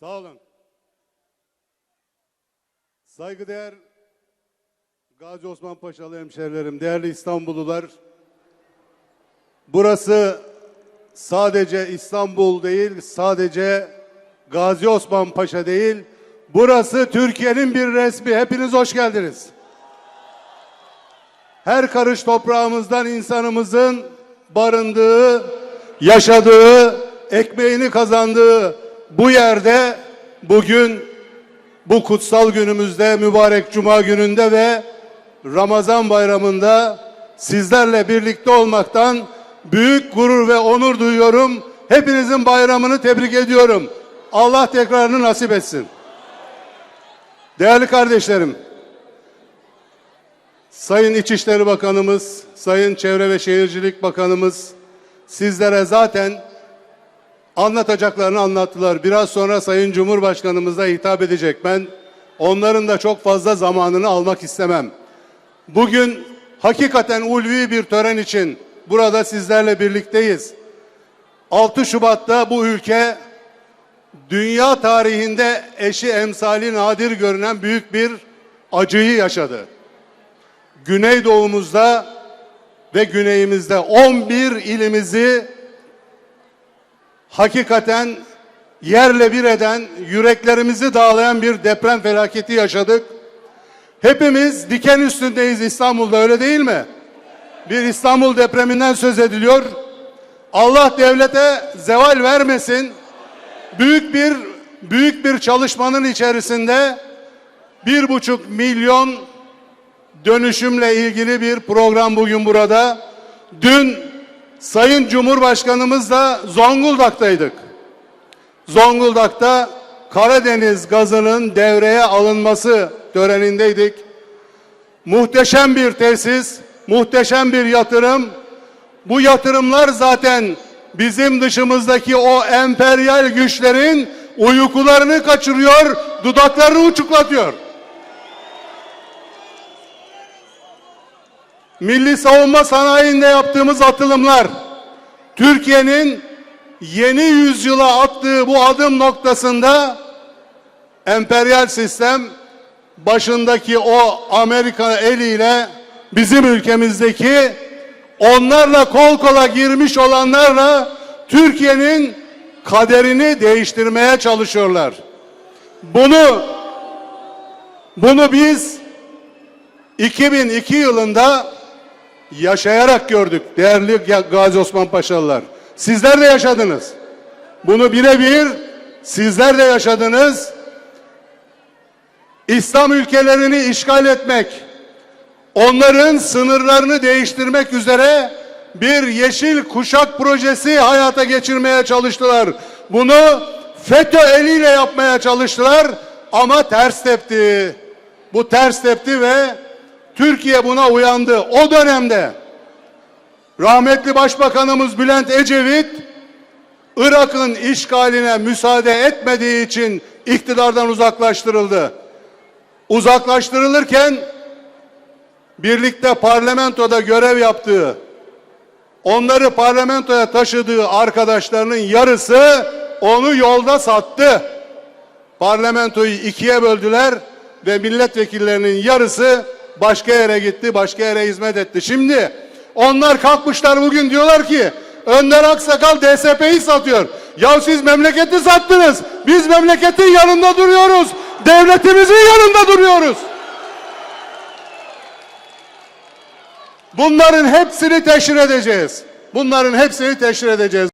Sağ olun. Saygıdeğer Gazi Osman Paşalı hemşerilerim, değerli İstanbullular. Burası sadece İstanbul değil, sadece Gazi Osman Paşa değil. Burası Türkiye'nin bir resmi. Hepiniz hoş geldiniz. Her karış toprağımızdan insanımızın barındığı, yaşadığı, ekmeğini kazandığı bu yerde bugün bu kutsal günümüzde, mübarek cuma gününde ve Ramazan bayramında sizlerle birlikte olmaktan büyük gurur ve onur duyuyorum. Hepinizin bayramını tebrik ediyorum. Allah tekrarını nasip etsin. Değerli kardeşlerim, Sayın İçişleri Bakanımız, Sayın Çevre ve Şehircilik Bakanımız sizlere zaten anlatacaklarını anlattılar. Biraz sonra Sayın Cumhurbaşkanımız da hitap edecek. Ben onların da çok fazla zamanını almak istemem. Bugün hakikaten ulvi bir tören için burada sizlerle birlikteyiz. 6 Şubat'ta bu ülke dünya tarihinde eşi emsali nadir görünen büyük bir acıyı yaşadı. Güneydoğumuzda ve güneyimizde 11 ilimizi hakikaten yerle bir eden, yüreklerimizi dağlayan bir deprem felaketi yaşadık. Hepimiz diken üstündeyiz İstanbul'da öyle değil mi? Bir İstanbul depreminden söz ediliyor. Allah devlete zeval vermesin. Büyük bir büyük bir çalışmanın içerisinde bir buçuk milyon dönüşümle ilgili bir program bugün burada. Dün Sayın Cumhurbaşkanımızla Zonguldak'taydık. Zonguldak'ta Karadeniz gazının devreye alınması törenindeydik. Muhteşem bir tesis, muhteşem bir yatırım. Bu yatırımlar zaten bizim dışımızdaki o emperyal güçlerin uykularını kaçırıyor, dudaklarını uçuklatıyor. Milli savunma sanayinde yaptığımız atılımlar, Türkiye'nin yeni yüzyıla attığı bu adım noktasında emperyal sistem başındaki o Amerika eliyle bizim ülkemizdeki onlarla kol kola girmiş olanlarla Türkiye'nin kaderini değiştirmeye çalışıyorlar. Bunu bunu biz 2002 yılında yaşayarak gördük değerli Gazi Osman Paşalılar. Sizler de yaşadınız. Bunu birebir sizler de yaşadınız. İslam ülkelerini işgal etmek, onların sınırlarını değiştirmek üzere bir yeşil kuşak projesi hayata geçirmeye çalıştılar. Bunu FETÖ eliyle yapmaya çalıştılar ama ters tepti. Bu ters tepti ve Türkiye buna uyandı. O dönemde rahmetli Başbakanımız Bülent Ecevit Irak'ın işgaline müsaade etmediği için iktidardan uzaklaştırıldı. Uzaklaştırılırken birlikte parlamentoda görev yaptığı, onları parlamentoya taşıdığı arkadaşlarının yarısı onu yolda sattı. Parlamentoyu ikiye böldüler ve milletvekillerinin yarısı başka yere gitti, başka yere hizmet etti. Şimdi onlar kalkmışlar bugün diyorlar ki Önder Aksakal DSP'yi satıyor. Ya siz memleketi sattınız. Biz memleketin yanında duruyoruz. Devletimizin yanında duruyoruz. Bunların hepsini teşhir edeceğiz. Bunların hepsini teşhir edeceğiz.